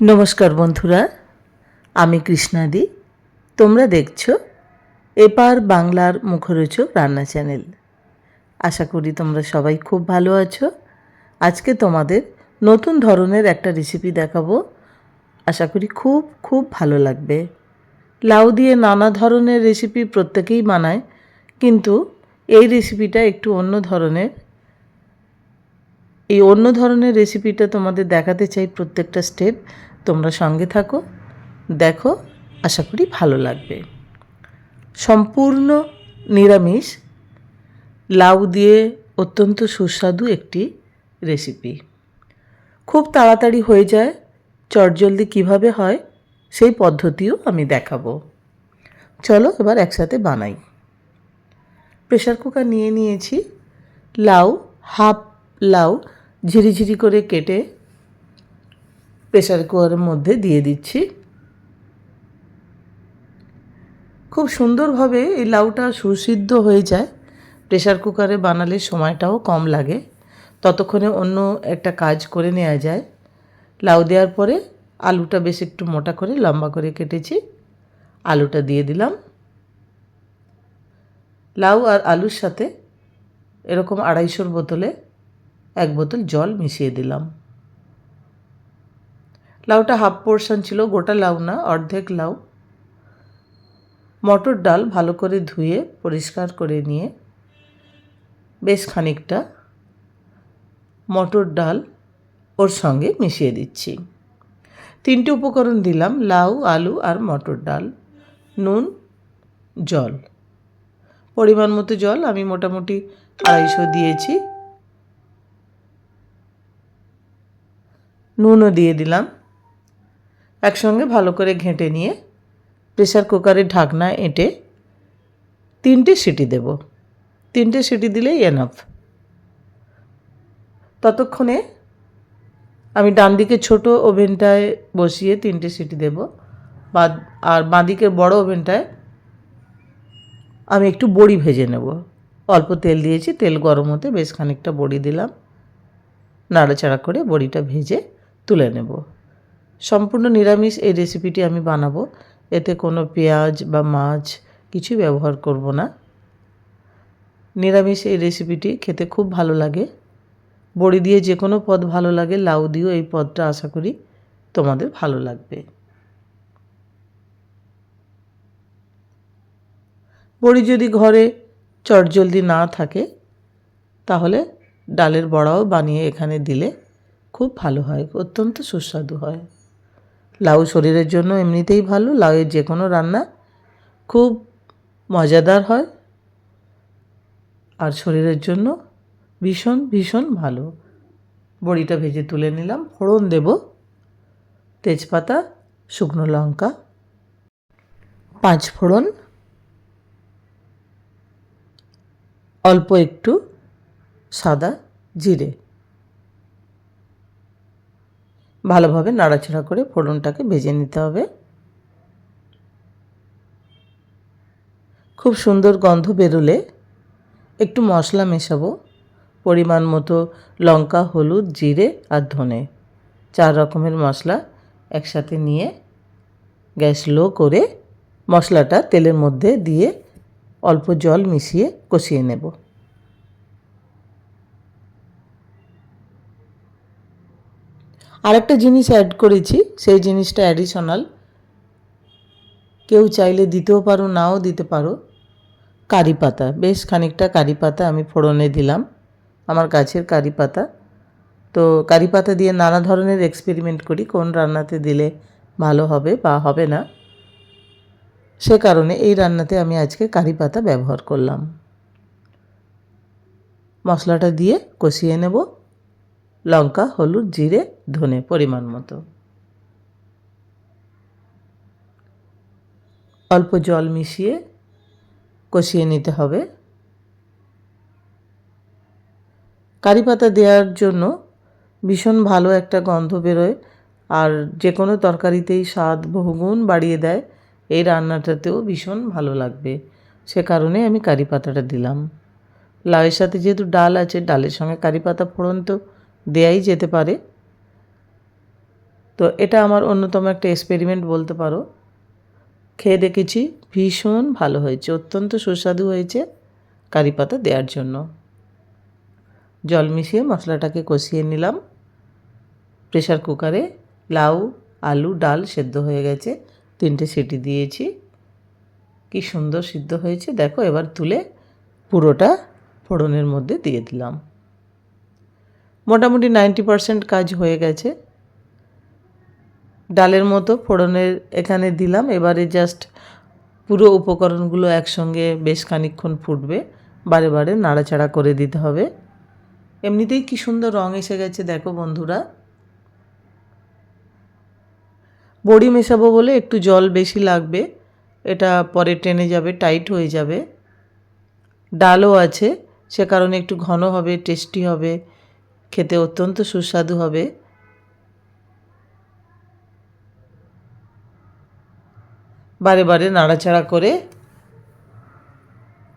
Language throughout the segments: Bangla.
নমস্কার বন্ধুরা, আমি কৃষ্ণাদি। তোমরা দেখছ এপার বাংলার মুখরোচক রান্না চ্যানেল। আশা করি তোমরা সবাই খুব ভালো আছো। আজকে তোমাদের নতুন ধরনের একটা রেসিপি দেখাবো। আশা করি খুব খুব ভালো লাগবে। লাউ দিয়ে নানা ধরনের রেসিপি প্রত্যেকেই বানায়, কিন্তু এই রেসিপিটা একটু অন্য ধরনের। এই অন্য ধরনের রেসিপিটা তোমাদের দেখাতে চাই প্রত্যেকটা স্টেপ তোমরা সঙ্গে থাকো। দেখো, আশা করি ভালো লাগবে। সম্পূর্ণ নিরামিষ। লাউ দিয়ে অত্যন্ত সুস্বাদু একটি রেসিপি। খুব তাড়াতাড়ি হয়ে যায়, চটজলদি কীভাবে হয় সেই পদ্ধতিও আমি দেখাবো। চলো এবার একসাথে বানাই। প্রেশার কুকার নিয়ে নিয়েছি। লাউ, হাফ লাউ ঝিরিঝিরি করে কেটে প্রেশার কুকারের মধ্যে দিয়ে দিচ্ছি। খুব সুন্দরভাবে এই লাউটা সুসিদ্ধ হয়ে যায়। প্রেশার কুকারে বানালে সময়টাও কম লাগে। ততক্ষণে অন্য একটা কাজ করে নেওয়া যায়। লাউ দেওয়ার পরে আলুটা বেশ একটু মোটা করে লম্বা করে কেটেছি। আলুটা দিয়ে দিলাম। লাউ আর আলুর সাথে এরকম আড়াইশোর বোতলে এক বোতল জল মিশিয়ে দিলাম। লাউটা হাফ পোর্শন ছিল, গোটা লাউ না, অর্ধেক লাউ। মটর ডাল ভালো করে ধুয়ে, পরিষ্কার করে নিয়ে বেশ খানিকটা মটর ডাল ওর সঙ্গে মিশিয়ে দিচ্ছি। তিনটে উপকরণ দিলাম, লাউ, আলু আর মটর ডাল। নুন, জল। পরিমাণ মতো জল, আমি মোটামুটি আড়াইশো দিয়েছি। নুনও দিয়ে দিলাম। একসঙ্গে ভালো করে ঘেঁটে নিয়ে প্রেশার কুকারের ঢাকনা এঁটে তিনটে সিটি দেব। তিনটে সিটি দিলেই এনাফ ততক্ষণে আমি ডান দিকে ছোট ওভেনটায় বসিয়ে তিনটে সিটি দেব। বা আর বাঁ বাঁদিকের বড় ওভেনটায় আমি একটু বড়ি ভেজে নেব। অল্প তেল দিয়েছি, তেল গরম হতে বেশ খানিকটা বড়ি দিলাম। নাড়াচাড়া করে বড়িটা ভেজে তুলে নেব। সম্পূর্ণ নিরামিষ এই রেসিপিটি আমি বানাবো। এতে কোনো পেঁয়াজ বা মাছ কিছুই ব্যবহার করব না। নিরামিষ এই রেসিপিটি খেতে খুব ভালো লাগে। বড়ি দিয়ে যে কোনো পদ ভালো লাগে, লাউ দিয়েও এই পদটা আশা করি তোমাদের ভালো লাগবে। বড়ি যদি ঘরে চটজলদি না থাকে, তাহলে ডালের বড়াও বানিয়ে এখানে দিলে খুব ভালো হয়, অত্যন্ত সুস্বাদু হয়। লাউ শরীরের জন্য এমনিতেই ভালো, লাউয়ের যে কোনো রান্না খুব মজাদার হয় আর শরীরের জন্য ভীষণ ভীষণ ভালো। বড়িটা ভেজে তুলে নিলাম, ফোড়ন দেব, তেজপাতা, শুকনো লঙ্কা, পাঁচ ফোড়ন, অল্প একটু সাদা জিরে। ভালোভাবে নাড়াচাড়া করে ফোড়নটাকে ভেজে নিতে হবে। খুব সুন্দর গন্ধ বেরোলে একটু মশলা মেশাবো, পরিমাণ মতো লঙ্কা, হলুদ, জিরে আর ধনে। চার রকমের মশলা একসাথে নিয়ে গ্যাস লো করে মশলাটা তেলের মধ্যে দিয়ে অল্প জল মিশিয়ে কষিয়ে নেব। আরেকটা জিনিস অ্যাড করেছি, সেই জিনিসটা অ্যাডিশনাল কেউ চাইলে দিতেও পারো, নাও দিতে পারো। কারি পাতা, বেশ খানিকটা কারি পাতা আমি ফোড়নে দিলাম, আমার গাছের কারি পাতা। তো কারি পাতা দিয়ে নানা ধরনের এক্সপেরিমেন্ট করি, কোন রান্নাতে দিলে ভালো হবে বা হবে না। সে কারণে এই রান্নাতে আমি আজকে কারি পাতা ব্যবহার করলাম। মশলাটা দিয়ে কষিয়ে নেব। লঙ্কা, হলুদ, জিরে, ধনে পরিমাণ মতো। অল্প জল মিশিয়ে কষিয়ে নিতে হবে। কারি পাতা দেওয়ার জন্য ভীষণ ভালো একটা গন্ধ বেরোয়, আর যে কোনো তরকারিতেই স্বাদ বহুগুণ বাড়িয়ে দেয়। এই রান্নাটাতেও ভীষণ ভালো লাগবে। সে কারণে আমি কারি পাতাটা দিলাম। লাউয়ের সাথে যেহেতু ডাল আছে, ডালের সঙ্গে কারি পাতা ফোড়ন তো দেয়াই যেতে পারে। তো এটা আমার অন্যতম একটা এক্সপেরিমেন্ট বলতে পারো। খেয়ে দেখেছি, ভীষণ ভালো হয়েছে, অত্যন্ত সুস্বাদু হয়েছে কারি পাতা দেওয়ার জন্য। জল মিশিয়ে মশলাটাকে কষিয়ে নিলাম। প্রেশার কুকারে লাউ, আলু, ডাল সেদ্ধ হয়ে গেছে, তিনটে সিটি দিয়েছি। কি সুন্দর সিদ্ধ হয়েছে, দেখো এবার তুলে পুরোটা ফোড়নের মধ্যে দিয়ে দিলাম। মোটামুটি নাইনটি পারসেন্ট কাজ হয়ে গেছে। ডালের মতো ফোড়নের এখানে দিলাম, এবারে জাস্ট পুরো উপকরণগুলো একসঙ্গে বেশ খানিকক্ষণ ফুটবে, বারে বারে নাড়াচাড়া করে দিতে হবে। এমনিতেই কি সুন্দর রং এসে গেছে, দেখো বন্ধুরা। বড়ি মেশাবো বলে একটু জল বেশি লাগবে, এটা পরে টেনে যাবে, টাইট হয়ে যাবে। ডালও আছে, সে কারণে একটু ঘন হবে, টেস্টি হবে। খেতে অত্যন্ত সুস্বাদু হবে। বারে বারে নাড়াচাড়া করে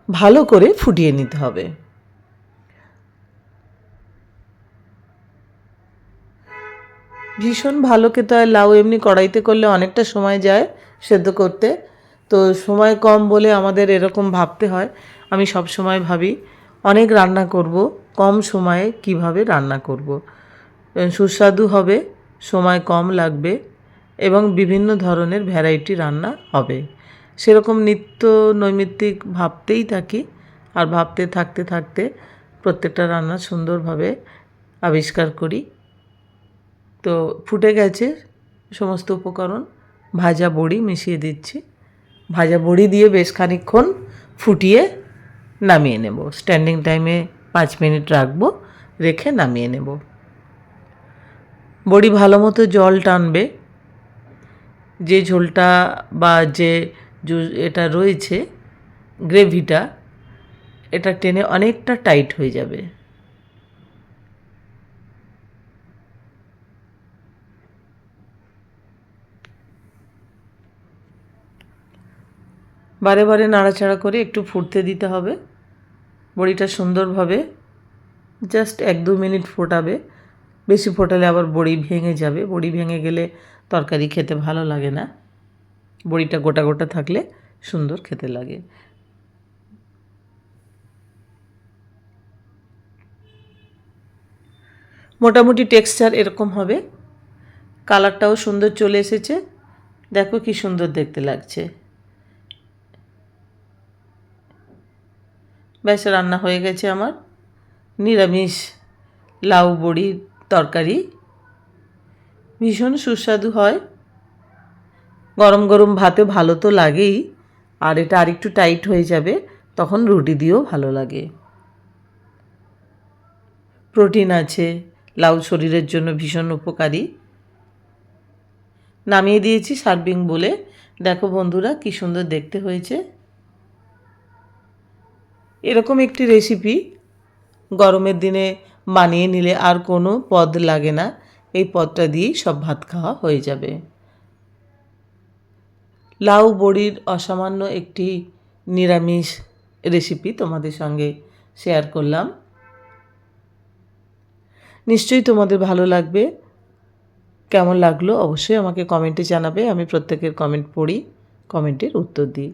ভালো করে ফুটিয়ে নিতে হবে। ভীষণ ভালো খেতে হয়, লাউ এমনি কড়াইতে করলে অনেকটা সময় যায় সেদ্ধ করতে। তো সময় কম বলে আমাদের এরকম ভাবতে হয়, আমি সব সময় ভাবি, অনেক রান্না করব। কম সময়ে কীভাবে রান্না করব। সুস্বাদু হবে, সময় কম লাগবে এবং বিভিন্ন ধরনের ভ্যারাইটি রান্না হবে। সেরকম নিত্য নৈমিত্তিক ভাবতেই থাকি আর ভাবতে থাকতে থাকতে প্রত্যেকটা রান্না সুন্দরভাবে আবিষ্কার করি। তো ফুটে গেছে সমস্ত উপকরণ, ভাজা বড়ি মিশিয়ে দিচ্ছি। ভাজা বড়ি দিয়ে বেশ খানিকক্ষণ ফুটিয়ে নামিয়ে নেব। স্ট্যান্ডিং টাইমে পাঁচ মিনিট রাখব, রেখে নামিয়ে নেব। বড়ি ভালো মতো জল টানবে। যে ঝোলটা বা যে এটা রয়েছে, গ্রেভিটা, এটা টেনে অনেকটা টাইট হয়ে যাবে। বারে বারে নাড়াচাড়া করে একটু ফুটতে দিতে হবে। বড়িটা সুন্দরভাবে জাস্ট এক দু মিনিট ফোটাবে। বেশি ফোটালে আবার বড়ি ভেঙে যাবে। বড়ি ভেঙে গেলে তরকারি খেতে ভালো লাগে না। বড়িটা গোটা গোটা থাকলে সুন্দর খেতে লাগে। মোটামুটি টেক্সচার এরকম হবে। কালারটাও সুন্দর চলে এসেছে। দেখো কি সুন্দর দেখতে লাগছে। ব্যাস, রান্না হয়ে গেছে আমার। নিরামিষ লাউ বড়ির তরকারি। ভীষণ সুস্বাদু হয়। গরম গরম ভাতে ভালো তো লাগেই, আর এটা আরেকটু টাইট হয়ে যাবে, তখন রুটি দিয়েও ভালো লাগে। প্রোটিন আছে, লাউ শরীরের জন্য ভীষণ উপকারী। নামিয়ে দিয়েছি সার্ভিং বলে। দেখো বন্ধুরা, কি সুন্দর দেখতে হয়েছে। এরকম একটি রেসিপি গরমের দিনে বানিয়ে নিলে আর কোনো পদ লাগে না। এই পদটা দিয়েই সব ভাত খাওয়া হয়ে যাবে। লাউ বড়ির অসামান্য একটি নিরামিষ রেসিপি তোমাদের সঙ্গে শেয়ার করলাম। নিশ্চয়ই তোমাদের ভালো লাগবে। কেমন লাগল অবশ্যই আমাকে কমেন্টে জানাবে। আমি প্রত্যেকের কমেন্ট পড়ি কমেন্টের উত্তর দিই।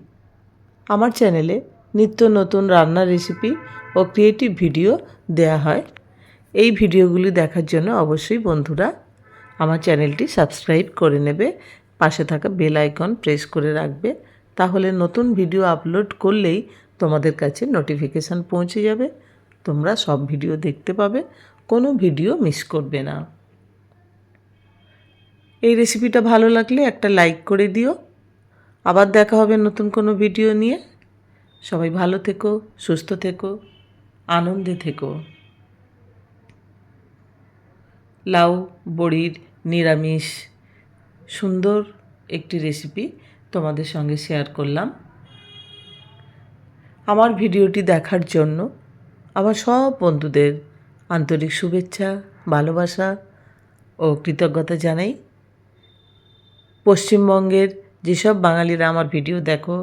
আমার চ্যানেলে নিত্য নতুন রান্নার রেসিপি ও ক্রিয়েটিভ ভিডিও দেয়া হয়। এই ভিডিওগুলি দেখার জন্য অবশ্যই বন্ধুরা আমার চ্যানেলটি সাবস্ক্রাইব করে নেবে, পাশে থাকা বেল আইকন প্রেস করে রাখবে, তাহলে নতুন ভিডিও আপলোড করলেই তোমাদের কাছে নোটিফিকেশান পৌঁছে যাবে, তোমরা সব ভিডিও দেখতে পাবে, কোনো ভিডিও মিস করবে না। এই রেসিপিটা ভালো লাগলে একটা লাইক করে দিও। আবার দেখা হবে নতুন কোনো ভিডিও নিয়ে। সবাই ভালো থেকো, সুস্থ থেকো, আনন্দে থেকো। লাউ, বড়ির নিরামিষ সুন্দর একটি রেসিপি তোমাদের সঙ্গে শেয়ার করলাম। আমার ভিডিওটি দেখার জন্য আমার সব বন্ধুদের আন্তরিক শুভেচ্ছা, ভালোবাসা ও কৃতজ্ঞতা জানাই। পশ্চিমবঙ্গের যেসব বাঙালিরা আমার ভিডিও দেখো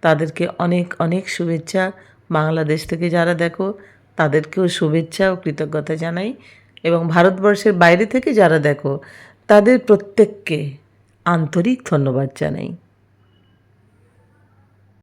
তাদেরকে অনেক অনেক শুভেচ্ছা। বাংলাদেশ থেকে যারা দেখো, তাদেরকেও শুভেচ্ছা ও কৃতজ্ঞতা জানাই। এবং ভারতবর্ষের বাইরে থেকে যারা দেখো, তাদের প্রত্যেককে আন্তরিক ধন্যবাদ জানাই।